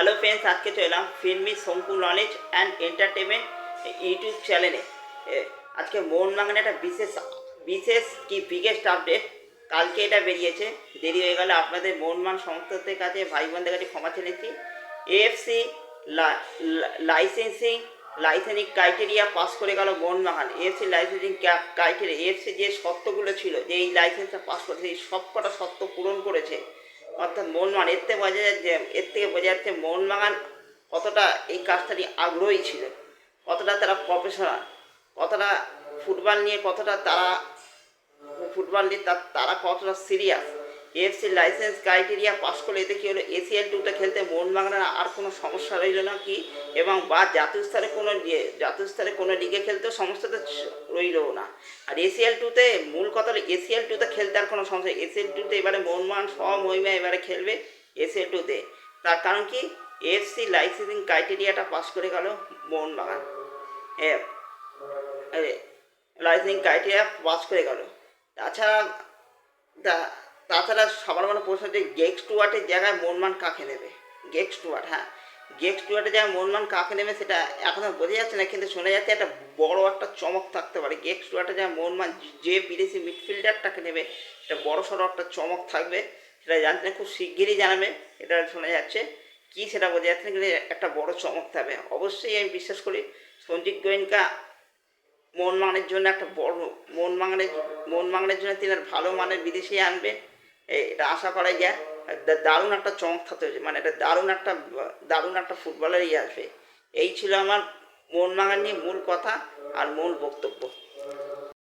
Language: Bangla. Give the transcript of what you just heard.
হ্যালো ফ্রেন্ডস আজকে চলে এলাম filmy Shanku knowledge and entertainment YouTube চ্যানেলে আজকে মোহনবাগান একটা বিশেষ বিশেষ কি বিগেস্ট আপডেট কালকে এটা বেরিয়েছে, দেরি হয়ে গেলে আপনাদের মোহনবাগান সংস্থাদের কাছে ভাই বোনদের কাছে ক্ষমা চেয়েছি AFC licensing licensing criteria pass করে গেল Mohun Bagan AFC licensing criteria AFC যে শর্তগুলো ছিল, যে এই লাইসেন্সটা পাস করেছে, এই সবকটা শর্ত পূরণ করেছে অর্থাৎ মোহনবাগান এর থেকে বোঝা যাচ্ছে এর থেকে বোঝা যাচ্ছে মোহনবাগান কতটা এই কাজটা নিয়ে আগ্রহী ছিল, কতটা তারা প্রফেশনাল কতটা ফুটবল নিয়ে কতটা তারা ফুটবল নিয়ে তারা কতটা serious FC license criteria pass করলে এতে কী হলো? এসিএল টুটা খেলতে মোহনবাগানের আর কোনো সমস্যা রইল না কি? এবং বা জাতীয় স্তরে কোনো জাতীয় স্তরে কোনো লিগে খেলতেও সমস্যা তো রইলও না। আর এসিএল টুতে মূল কথা হলো এসিএল টুতে খেলতে আর কোনো সমস্যা এসিএল টুতে এবারে মোহনবাগান সব মহিমা এবারে খেলবে এসিএল টুতে তার কারণ কি? এফসি লাইসেন্সিং ক্রাইটেরিয়াটা পাস করে গেল মোহনবাগান লাইসেন্সিং ক্রাইটেরিয়া পাস করে গেল। তাছাড়া তাছাড়া সবার মানে প্রশ্ন যে গেক স্টুয়ার্টের জায়গায় মনমান কাকে নেবে? গেক স্টুয়ার্ট হ্যাঁ। গেক স্টুয়ার্টের জায়গায় মনমান কাকে নেবে সেটা এখনও বোঝা যাচ্ছে না, কিন্তু শোনা যাচ্ছে একটা বড় একটা চমক থাকতে পারে। গেক স্টুয়ার্টের জায়গায় মনমান যে বিদেশি মিডফিল্ডারটাকে নেবে এটা বড় সড়ো একটা চমক থাকবে। সেটা জানতে না খুব শিগগিরই জানাবে, এটা শোনা যাচ্ছে। কি সেটা বোঝা যাচ্ছে না, কিন্তু একটা বড় চমক থাকবে। অবশ্যই আমি বিশ্বাস করি সঞ্জিত গোয়েঙ্কা মন মানের জন্য একটা বড় মন মাঙানের মন মাঙানের জন্য তিনি ভালো মানের বিদেশি আনবে। এটা আশা করা যায়। দারুণ একটা চমক থাকতে হয়েছে মানে এটা দারুণ একটা দারুণ একটা ফুটবলারই আসবে। এই ছিল আমার মাঙান নিয়ে মূল কথা আর মূল বক্তব্য।